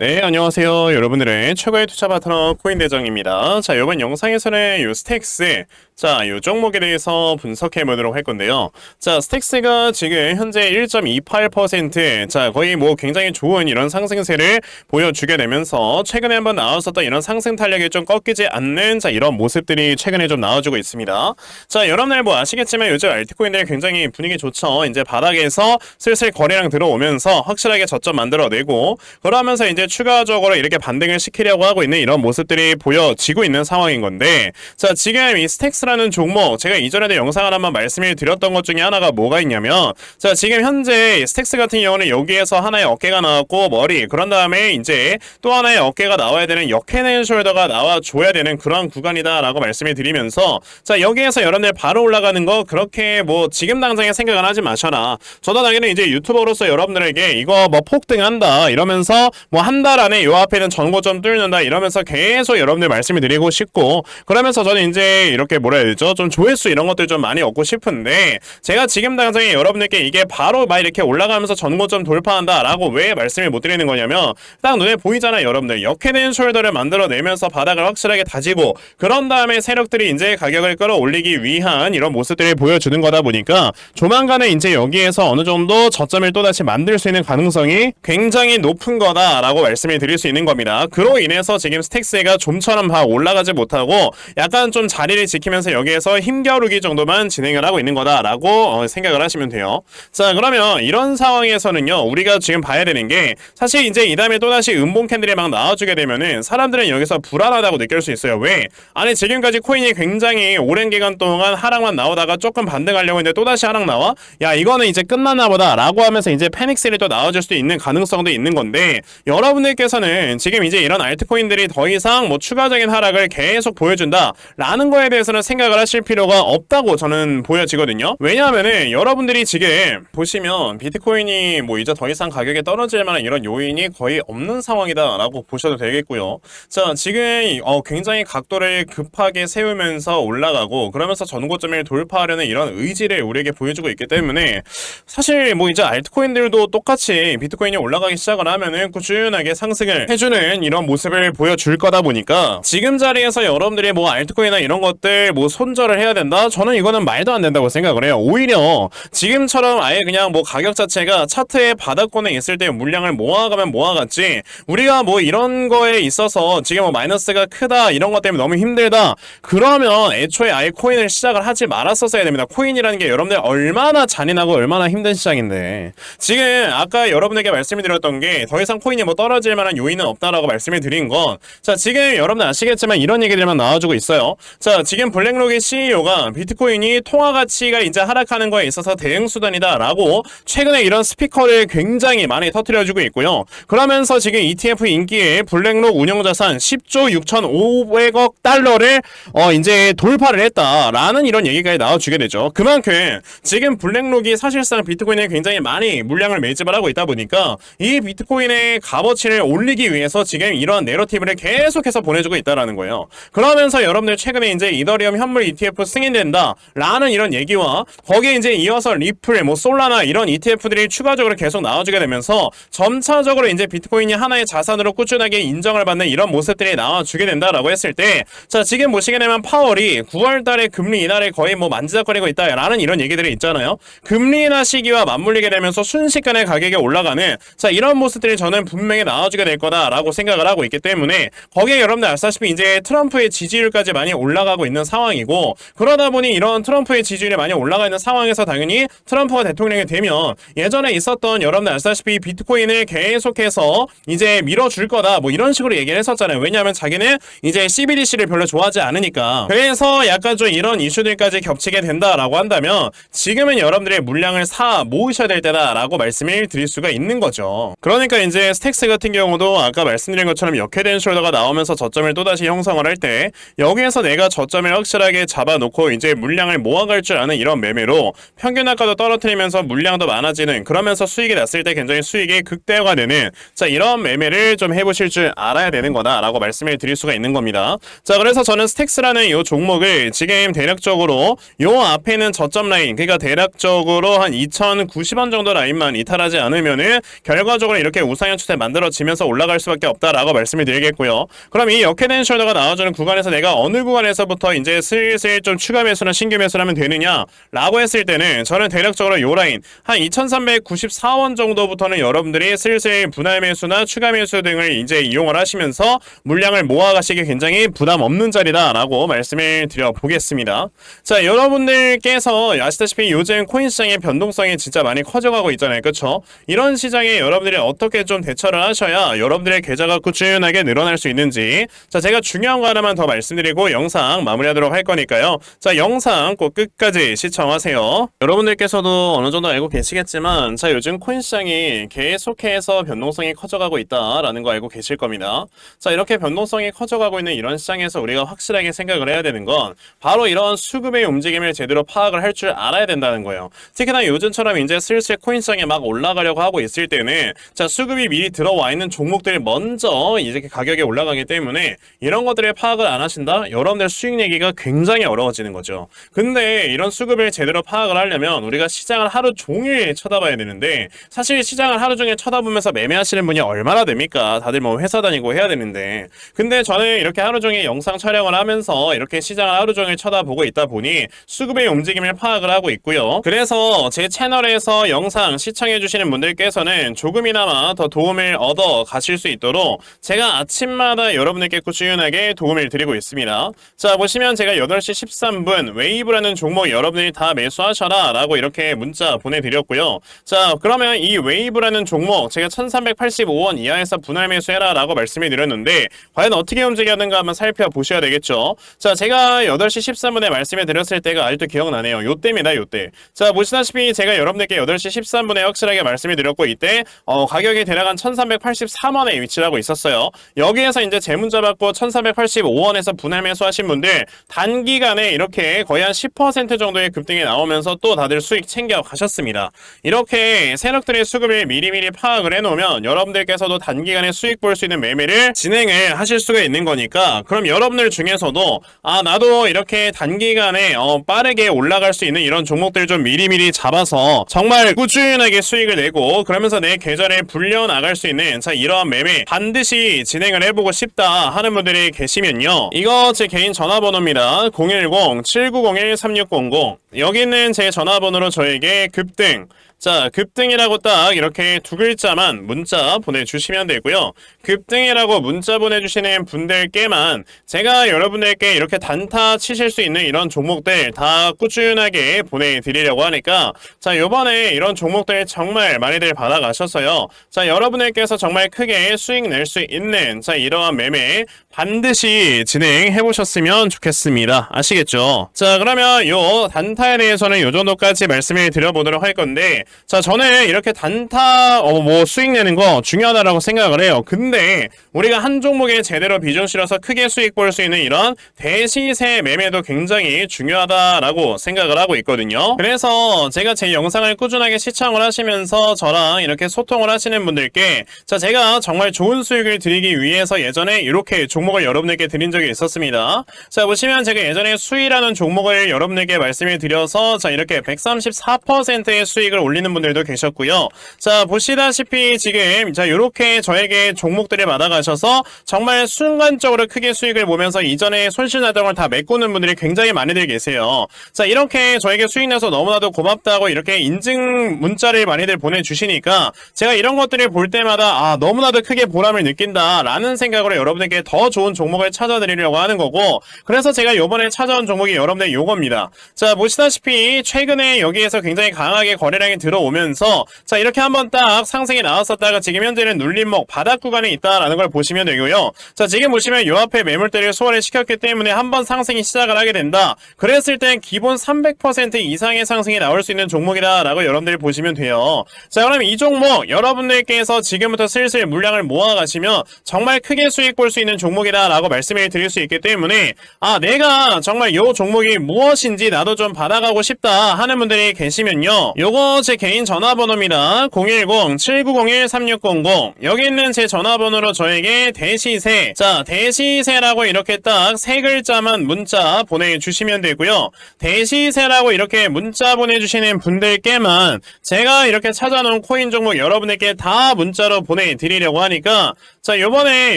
네, 안녕하세요. 여러분들의 최고의 투자 파트너 코인대장입니다. 자, 이번 영상에서는 요 스택스, 자, 요 종목에 대해서 분석해 보도록 할 건데요. 자, 스택스가 지금 현재 1.28%, 자, 거의 뭐 굉장히 좋은 이런 상승세를 보여주게 되면서 최근에 한번 나왔었던 이런 상승 탄력이 좀 꺾이지 않는 자, 이런 모습들이 최근에 좀 나와주고 있습니다. 자, 여러분들 뭐 아시겠지만 요즘 알트코인들 굉장히 분위기 좋죠. 이제 바닥에서 슬슬 거래량 들어오면서 확실하게 저점 만들어내고 그러면서 이제 추가적으로 이렇게 반등을 시키려고 하고 있는 이런 모습들이 보여지고 있는 상황인 건데 자 지금 이 스택스 라는 종목. 제가 이전에도 영상을 한번 말씀을 드렸던 것 중에 하나가 뭐가 있냐면 자 지금 현재 스택스 같은 경우는 여기에서 하나의 어깨가 나왔고 머리. 그런 다음에 이제 또 하나의 어깨가 나와야 되는 역해낸 숄더가 나와줘야 되는 그런 구간이다 라고 말씀을 드리면서 자 여기에서 여러분들 바로 올라가는 거 그렇게 뭐 지금 당장에 생각은 하지 마셔라. 저도 당연히 이제 유튜버로서 여러분들에게 이거 뭐 폭등한다 이러면서 뭐 한 달 안에 요 앞에는 전고점 뚫는다 이러면서 계속 여러분들 말씀을 드리고 싶고 그러면서 저는 이제 이렇게 뭐라 되죠 좀 조회수 이런 것들 좀 많이 얻고 싶은데 제가 지금 당장에 여러분들께 이게 바로 막 이렇게 올라가면서 전고점 돌파한다라고 왜 말씀을 못 드리는 거냐면 딱 눈에 보이잖아요 여러분들 역해된 숄더를 만들어내면서 바닥을 확실하게 다지고 그런 다음에 세력들이 이제 가격을 끌어올리기 위한 이런 모습들을 보여주는 거다 보니까 조만간에 이제 여기에서 어느 정도 저점을 또다시 만들 수 있는 가능성이 굉장히 높은 거다라고 말씀을 드릴 수 있는 겁니다. 그로 인해서 지금 스택스가 좀처럼 막 올라가지 못하고 약간 좀 자리를 지키면서 여기에서 힘겨루기 정도만 진행을 하고 있는 거다라고 어, 생각을 하시면 돼요. 자 그러면 이런 상황에서는요 우리가 지금 봐야 되는 게 사실 이제 이 다음에 또다시 음봉 캔들이 막 나와주게 되면은 사람들은 여기서 불안하다고 느낄 수 있어요. 왜? 아니 지금까지 코인이 굉장히 오랜 기간 동안 하락만 나오다가 조금 반등하려고 했는데 또다시 하락 나와? 야 이거는 이제 끝났나 보다 라고 하면서 이제 패닉셀이 또 나와줄 수도 있는 가능성도 있는 건데 여러분들께서는 지금 이제 이런 알트코인들이 더 이상 뭐 추가적인 하락을 계속 보여준다 라는 거에 대해서는 생각을 하실 필요가 없다고 저는 보여지거든요. 왜냐하면은 여러분들이 지금 보시면 비트코인이 뭐 이제 더 이상 가격이 떨어질 만한 이런 요인이 거의 없는 상황이다 라고 보셔도 되겠고요. 자 지금 어, 굉장히 각도를 급하게 세우면서 올라가고 그러면서 전고점을 돌파하려는 이런 의지를 우리에게 보여주고 있기 때문에 사실 뭐 이제 알트코인들도 똑같이 비트코인이 올라가기 시작을 하면은 꾸준하게 상승을 해주는 이런 모습을 보여줄 거다 보니까 지금 자리에서 여러분들이 뭐 알트코인이나 이런 것들 뭐 손절을 해야 된다? 저는 이거는 말도 안 된다고 생각을 해요. 오히려 지금처럼 아예 그냥 뭐 가격 자체가 차트의 바닥권에 있을 때 물량을 모아가면 모아갔지 우리가 뭐 이런 거에 있어서 지금 뭐 마이너스가 크다 이런 것 때문에 너무 힘들다 그러면 애초에 아예 코인을 시작을 하지 말았었어야 됩니다. 코인이라는 게 여러분들 얼마나 잔인하고 얼마나 힘든 시장인데 지금 아까 여러분에게 말씀을 드렸던 게 더 이상 코인이 뭐 떨어질 만한 요인은 없다라고 말씀을 드린 건 자 지금 여러분들 아시겠지만 이런 얘기들만 나와주고 있어요. 자 지금 블랙 록의 CEO가 비트코인이 통화 가치가 이제 하락하는 거에 있어서 대응 수단이다라고 최근에 이런 스피커를 굉장히 많이 터트려주고 있고요. 그러면서 지금 ETF 인기에 블랙록 운영자산 10조 6,500억 달러를 어 이제 돌파를 했다라는 이런 얘기가 나와주게 되죠. 그만큼 지금 블랙록이 사실상 비트코인에 굉장히 많이 물량을 매집을 하고 있다 보니까 이 비트코인의 값어치를 올리기 위해서 지금 이런 내러티브를 계속해서 보내주고 있다라는 거예요. 그러면서 여러분들 최근에 이제 이더리움 현물 ETF 승인된다 라는 이런 얘기와 거기에 이제 이어서 리플, 뭐 솔라나 이런 ETF들이 추가적으로 계속 나와주게 되면서 점차적으로 이제 비트코인이 하나의 자산으로 꾸준하게 인정을 받는 이런 모습들이 나와주게 된다라고 했을 때, 자 지금 보시게 되면 파월이 9월 달에 금리 인하를 거의 뭐 만지작거리고 있다라는 이런 얘기들이 있잖아요. 금리 인하 시기와 맞물리게 되면서 순식간에 가격이 올라가는 자 이런 모습들이 저는 분명히 나와주게 될 거다라고 생각을 하고 있기 때문에 거기에 여러분들 아시다시피 이제 트럼프의 지지율까지 많이 올라가고 있는 상황이고 그러다 보니 이런 트럼프의 지지율이 많이 올라가 있는 상황에서 당연히 트럼프가 대통령이 되면 예전에 있었던 여러분들 아시다시피 비트코인을 계속해서 이제 밀어줄 거다 뭐 이런 식으로 얘기를 했었잖아요. 왜냐하면 자기는 이제 CBDC를 별로 좋아하지 않으니까. 그래서 약간 좀 이런 이슈들까지 겹치게 된다라고 한다면 지금은 여러분들의 물량을 사 모으셔야 될 때다라고 말씀을 드릴 수가 있는 거죠. 그러니까 이제 스택스 같은 경우도 아까 말씀드린 것처럼 역해된 숄더가 나오면서 저점을 또다시 형성을 할 때 여기에서 내가 저점을 확실하게 확실하게 잡아놓고 이제 물량을 모아갈 줄 아는 이런 매매로 평균 단가도 떨어뜨리면서 물량도 많아지는 그러면서 수익이 났을 때 굉장히 수익이 극대화가 되는 자 이런 매매를 좀 해보실 줄 알아야 되는 거다라고 말씀을 드릴 수가 있는 겁니다. 자 그래서 저는 스택스라는 이 종목을 지금 대략적으로 요 앞에 있는 저점 라인 그러니까 대략적으로 한 2,090원 정도 라인만 이탈하지 않으면은 결과적으로 이렇게 우상향 추세 만들어지면서 올라갈 수밖에 없다라고 말씀을 드리겠고요. 그럼 이 역해된 숄더가 나와주는 구간에서 내가 어느 구간에서부터 이제 슬슬 좀 추가 매수나 신규 매수를 하면 되느냐라고 했을 때는 저는 대략적으로 요 라인 한 2,394원 정도부터는 여러분들이 슬슬 분할 매수나 추가 매수 등을 이제 이용을 하시면서 물량을 모아가시기 굉장히 부담 없는 자리다라고 말씀을 드려보겠습니다. 자, 여러분들께서 아시다시피 요즘 코인 시장의 변동성이 진짜 많이 커져가고 있잖아요. 그쵸? 이런 시장에 여러분들이 어떻게 좀 대처를 하셔야 여러분들의 계좌가 꾸준하게 늘어날 수 있는지 자, 제가 중요한 거 하나만 더 말씀드리고 영상 마무리하도록 할 거니까요. 자, 영상 꼭 끝까지 시청하세요. 여러분들께서도 어느 정도 알고 계시겠지만 자, 요즘 코인 시장이 계속해서 변동성이 커져가고 있다라는 거 알고 계실 겁니다. 자, 이렇게 변동성이 커져가고 있는 이런 시장에서 우리가 확실하게 생각을 해야 되는 건 바로 이런 수급의 움직임을 제대로 파악을 할 줄 알아야 된다는 거예요. 특히나 요즘처럼 이제 슬슬 코인 시장에 막 올라가려고 하고 있을 때는 자, 수급이 미리 들어와 있는 종목들이 먼저 이제 가격이 올라가기 때문에 이런 것들을 파악을 안 하신다? 여러분들 수익 내기가 굉장히 어려워지는 거죠. 근데 이런 수급을 제대로 파악을 하려면 우리가 시장을 하루 종일 쳐다봐야 되는데 사실 시장을 하루 종일 쳐다보면서 매매하시는 분이 얼마나 됩니까? 다들 뭐 회사 다니고 해야 되는데. 근데 저는 이렇게 하루 종일 영상 촬영을 하면서 이렇게 시장을 하루 종일 쳐다보고 있다 보니 수급의 움직임을 파악을 하고 있고요. 그래서 제 채널에서 영상 시청해주시는 분들께서는 조금이나마 더 도움을 얻어 가실 수 있도록 제가 아침마다 여러분들께 꾸준하게 도움을 드리고 있습니다. 자, 보시면 제가 8시 13분 웨이브라는 종목 여러분들이 다 매수하셔라 라고 이렇게 문자 보내드렸고요. 자, 그러면 이 웨이브라는 종목 제가 1385원 이하에서 분할 매수해라 라고 말씀을 드렸는데 과연 어떻게 움직였는가 한번 살펴보셔야 되겠죠. 자, 제가 8시 13분에 말씀을 드렸을 때가 아직도 기억나네요. 요때입니다, 요때. 자, 보시다시피 제가 여러분들께 8시 13분에 확실하게 말씀을 드렸고 이때 어, 가격이 대략 한 1383원에 위치를 하고 있었어요. 여기에서 이제 재문자 받고 1385원에서 분할 매수하신 분들 단기간에 이렇게 거의 한 10% 정도의 급등이 나오면서 또 다들 수익 챙겨 가셨습니다. 이렇게 세력들의 수급을 미리미리 파악을 해놓으면 여러분들께서도 단기간에 수익 볼 수 있는 매매를 진행을 하실 수가 있는 거니까 그럼 여러분들 중에서도 아 나도 이렇게 단기간에 어, 빠르게 올라갈 수 있는 이런 종목들 좀 미리미리 잡아서 정말 꾸준하게 수익을 내고 그러면서 내 계좌를 불려 나갈 수 있는 자 이러한 매매 반드시 진행을 해보고 싶다 하는 분들이 계시면요 이거 제 개인 전화번호입니다 010-7901-3600 여기 있는 제 전화번호로 저에게 급등 자, 급등이라고 딱 이렇게 두 글자만 문자 보내주시면 되고요. 급등이라고 문자 보내주시는 분들께만 제가 여러분들께 이렇게 단타 치실 수 있는 이런 종목들 다 꾸준하게 보내드리려고 하니까 자, 요번에 이런 종목들 정말 많이들 받아가셨어요. 자, 여러분들께서 정말 크게 수익 낼 수 있는 자, 이러한 매매 반드시 진행해 보셨으면 좋겠습니다. 아시겠죠? 자, 그러면 요 단타에 대해서는 요 정도까지 말씀을 드려보도록 할 건데 자, 저는 이렇게 단타, 어, 뭐, 수익 내는 거 중요하다라고 생각을 해요. 근데, 우리가 한 종목에 제대로 비중 실어서 크게 수익 볼 수 있는 이런 대시세 매매도 굉장히 중요하다라고 생각을 하고 있거든요. 그래서 제가 제 영상을 꾸준하게 시청을 하시면서 저랑 이렇게 소통을 하시는 분들께, 자, 제가 정말 좋은 수익을 드리기 위해서 예전에 이렇게 종목을 여러분에게 드린 적이 있었습니다. 자, 보시면 제가 예전에 수위라는 종목을 여러분에게 말씀을 드려서, 자, 이렇게 134%의 수익을 올 리는 분들도 계셨고요. 자, 보시다시피 지금 자, 요렇게 저에게 종목들을 받아가셔서 정말 순간적으로 크게 수익을 보면서 이전에 손실 나던 걸 다 메꾸는 분들이 굉장히 많이들 계세요. 자, 이렇게 저에게 수익 내서 너무나도 고맙다고 이렇게 인증 문자를 많이들 보내주시니까 제가 이런 것들을 볼 때마다 아, 너무나도 크게 보람을 느낀다라는 생각으로 여러분에게 더 좋은 종목을 찾아드리려고 하는 거고 그래서 제가 요번에 찾아온 종목이 여러분들 요겁니다. 자, 보시다시피 최근에 여기에서 굉장히 강하게 거래량이 들 어오면서 자 이렇게 한번 딱 상승이 나왔었다가 지금 현재는 눌림목 바닥 구간에 있다라는 걸 보시면 되고요. 자, 지금 보시면 요 앞에 매물대를 소화를 시켰기 때문에 한번 상승이 시작을 하게 된다. 그랬을 땐 기본 300% 이상의 상승이 나올 수 있는 종목이다라고 여러분들이 보시면 돼요. 자, 그럼 이 종목 여러분들께서 지금부터 슬슬 물량을 모아가시면 정말 크게 수익 볼 수 있는 종목이다라고 말씀을 드릴 수 있기 때문에 아, 내가 정말 요 종목이 무엇인지 나도 좀 받아가고 싶다 하는 분들이 계시면요. 요거 제 개인 전화번호입니다. 010-7901-3600 여기 있는 제 전화번호로 저에게 대시세 자 대시세라고 이렇게 딱 세 글자만 문자 보내주시면 되고요. 대시세라고 이렇게 문자 보내주시는 분들께만 제가 이렇게 찾아놓은 코인 종목 여러분에게 다 문자로 보내드리려고 하니까 자 요번에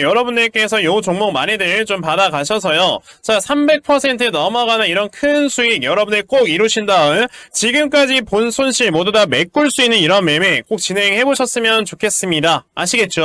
여러분들께서 요 종목 많이들 좀 받아가셔서요. 자 300% 넘어가는 이런 큰 수익 여러분들 꼭 이루신 다음 지금까지 본 손실 모두 다 메꿀 수 있는 이런 매매 꼭 진행해 보셨으면 좋겠습니다. 아시겠죠?